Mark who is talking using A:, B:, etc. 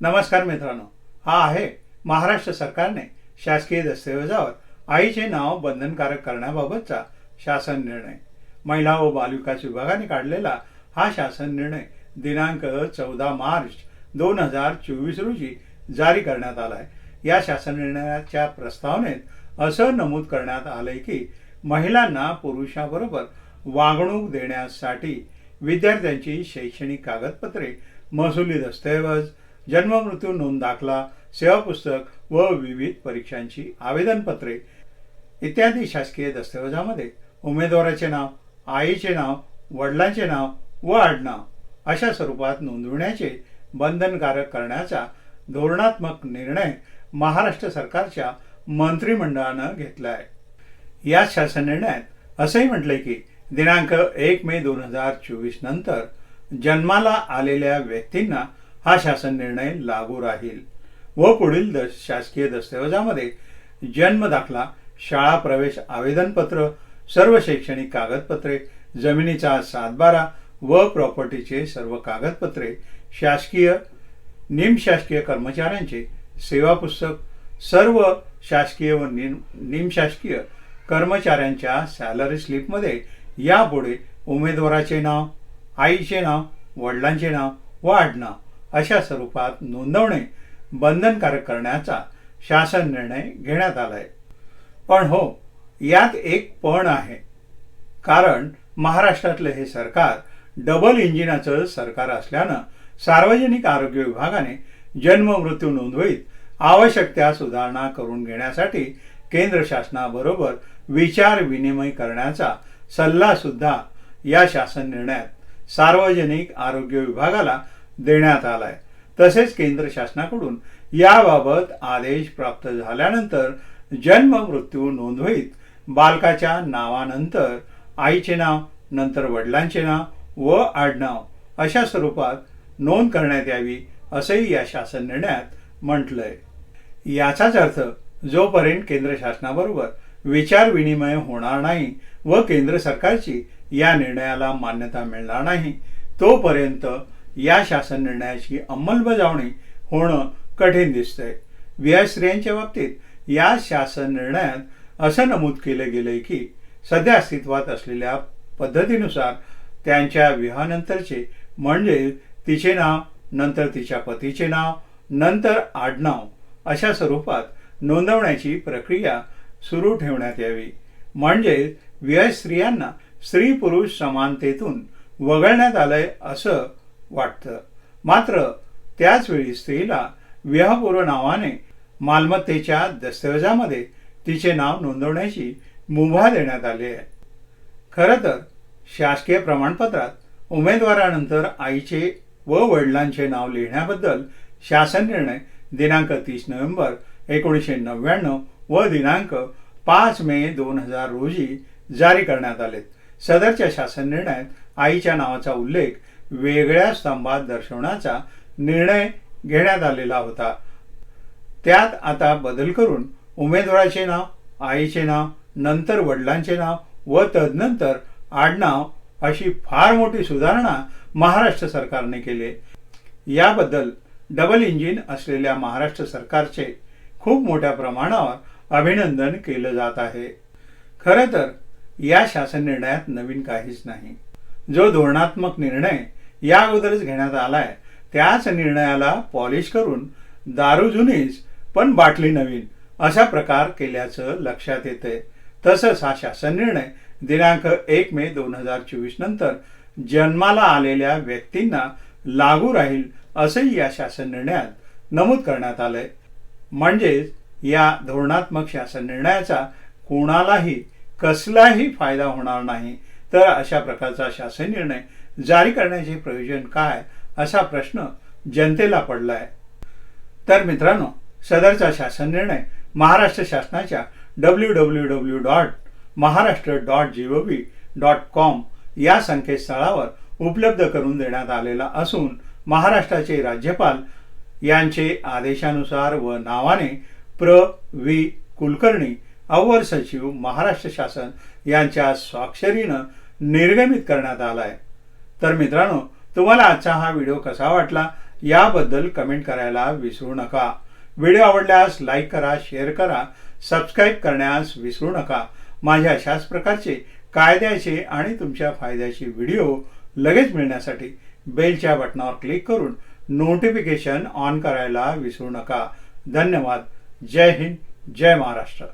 A: नमस्कार मित्रांनो. हा आहे महाराष्ट्र सरकारने शासकीय दस्तऐवजावर आईचे नाव बंधनकारक करण्याबाबतचा शासन निर्णय. महिला व बालविकास विभागाने काढलेला हा शासन निर्णय दिनांक चौदा मार्च दोन हजार चोवीस रोजी जारी करण्यात आला आहे या शासन निर्णयाच्या प्रस्तावनेत असं नमूद करण्यात आलंय की महिलांना पुरुषाबरोबर वागणूक देण्यासाठी विद्यार्थ्यांची शैक्षणिक कागदपत्रे महसुली दस्तऐवज जन्म मृत्यू नोंद दाखला सेवा पुस्तक व विविध परीक्षांची आवेदनपत्रे इत्यादी शासकीय दस्तऐवजामध्ये. उमेदवाराचे नाव आईचे नाव वडिलांचे नाव व आडनाव अशा स्वरूपात नोंदविण्याचे बंधनकारक करण्याचा धोरणात्मक निर्णय महाराष्ट्र सरकारच्या मंत्रिमंडळानं घेतला आहे या शासन निर्णयात असंही म्हटलंय की दिनांक एक मे दोन हजार चोवीस नंतर जन्माला आलेल्या व्यक्तींना हा शासन निर्णय लागू राहील. व पुढील द शासकीय दस्तऐवजामध्ये जन्म दाखला शाळा प्रवेश आवेदनपत्र सर्व शैक्षणिक कागदपत्रे जमिनीचा सातबारा व प्रॉपर्टीचे सर्व कागदपत्रे शासकीय निमशासकीय कर्मचाऱ्यांचे सेवा पुस्तक सर्व शासकीय व निम निमशासकीय कर्मचाऱ्यांच्या सॅलरी स्लिपमध्ये यापुढे उमेदवाराचे नाव आईचे नाव वडिलांचे नाव व आडनाव. अशा स्वरूपात नोंदवणे बंधनकारक करण्याचा शासन निर्णय घेण्यात आलाय. पण हो यात एक पण आहे. कारण महाराष्ट्रातलं हे सरकार डबल इंजिनाचं सरकार असल्यानं सार्वजनिक आरोग्य विभागाने जन्म मृत्यू नोंदवहीत आवश्यक त्या सुधारणा करून घेण्यासाठी केंद्र शासनाबरोबर विचार विनिमय करण्याचा सल्ला सुद्धा या शासन निर्णयात सार्वजनिक आरोग्य विभागाला देण्यात आलाय. तसेच केंद्र शासनाकडून याबाबत आदेश प्राप्त झाल्यानंतर जन्म मृत्यू नोंदवहीत बालकाच्या नावानंतर आईचे नाव नंतर वडिलांचे नाव व आडनाव अशा स्वरूपात नोंद करण्यात यावी असंही या शासन निर्णयात म्हटलंय. याचाच अर्थ जोपर्यंत केंद्र शासनाबरोबर विचार विनिमय होणार नाही व केंद्र सरकारची या निर्णयाला मान्यता मिळणार नाही तोपर्यंत या शासन निर्णयाची अंमलबजावणी होणं कठीण दिसतंय. विवाह स्त्रियांच्या बाबतीत या शासन निर्णयात असं नमूद केलं गेलंय की सध्या अस्तित्वात असलेल्या पद्धतीनुसार त्यांच्या विवाहानंतरचे म्हणजे तिचे नाव नंतर तिच्या पतीचे नाव नंतर आडनाव अशा स्वरूपात नोंदवण्याची प्रक्रिया सुरू ठेवण्यात यावी. म्हणजे व्यय स्त्रियांना स्त्री पुरुष समानतेतून वगळण्यात आलंय असं वाटतं. मात्र त्याचवेळी स्त्रीला विवाहपूर्व नावाने मालमत्तेच्या दस्तऐवजामध्ये तिचे नाव नोंदवण्याची मुभा देण्यात आली आहे. खरं तर शासकीय प्रमाणपत्रात उमेदवारानंतर आईचे व वडिलांचे नाव लिहिण्याबद्दल शासन निर्णय दिनांक तीस नोव्हेंबर एकोणीसशे नव्याण्णव व दिनांक पाच मे दोन हजार रोजी जारी करण्यात आलेत. सदरच्या शासन निर्णयात आईच्या नावाचा उल्लेख वेगळ्या स्तंभात दर्शवण्याचा निर्णय घेण्यात आलेला होता. त्यात आता बदल करून उमेदवाराचे नाव आईचे नाव नंतर वडिलांचे नाव व तदनंतर आडनाव अशी फार मोठी सुधारणा महाराष्ट्र सरकारने केली. याबद्दल डबल इंजिन असलेल्या महाराष्ट्र सरकारचे खूप मोठ्या प्रमाणावर अभिनंदन केलं जात आहे. खरं तर या शासन निर्णयात नवीन काहीच नाही. जो धोरणात्मक निर्णय या अगोदरच घेण्यात आलाय. त्याच निर्णयाला पॉलिश करून दारू जुनीच पण बाटली नवीन असा प्रकार केल्याचं लक्षात येतंय. तसंच हा शासन निर्णय दिनांक एक मे दोन हजार चोवीस नंतर जन्माला आलेल्या व्यक्तींना लागू राहील असंही या शासन निर्णयात नमूद करण्यात आलंय. म्हणजेच या धोरणात्मक शासन निर्णयाचा कोणालाही कसलाही फायदा होणार नाही. तर अशा प्रकारचा शासन निर्णय जारी करण्याचे प्रयोजन काय असा प्रश्न जनतेला पडला आहे तर मित्रांनो सदरचा शासन निर्णय महाराष्ट्र शासनाच्या W W W dot Maharashtra dot G O V dot com या संकेतस्थळावर उपलब्ध करून देण्यात आलेला असून महाराष्ट्राचे राज्यपाल यांचे आदेशानुसार व नावाने प्र. व्ही. कुलकर्णी अव्वल सचिव महाराष्ट्र शासन यांच्या स्वाक्षरीनं निर्गमित करण्यात आला आहे तर मित्रांनो तुम्हाला आजचा हा व्हिडिओ कसा वाटला याबद्दल कमेंट करायला विसरू नका. व्हिडिओ आवडल्यास लाईक करा शेअर करा सबस्क्राईब करण्यास विसरू नका. माझ्या अशाच प्रकारचे कायद्याचे आणि तुमच्या फायद्याचे व्हिडिओ लगेच मिळण्यासाठी बेलच्या बटनावर क्लिक करून नोटिफिकेशन ऑन करायला विसरू नका. धन्यवाद. जय हिंद जय महाराष्ट्र.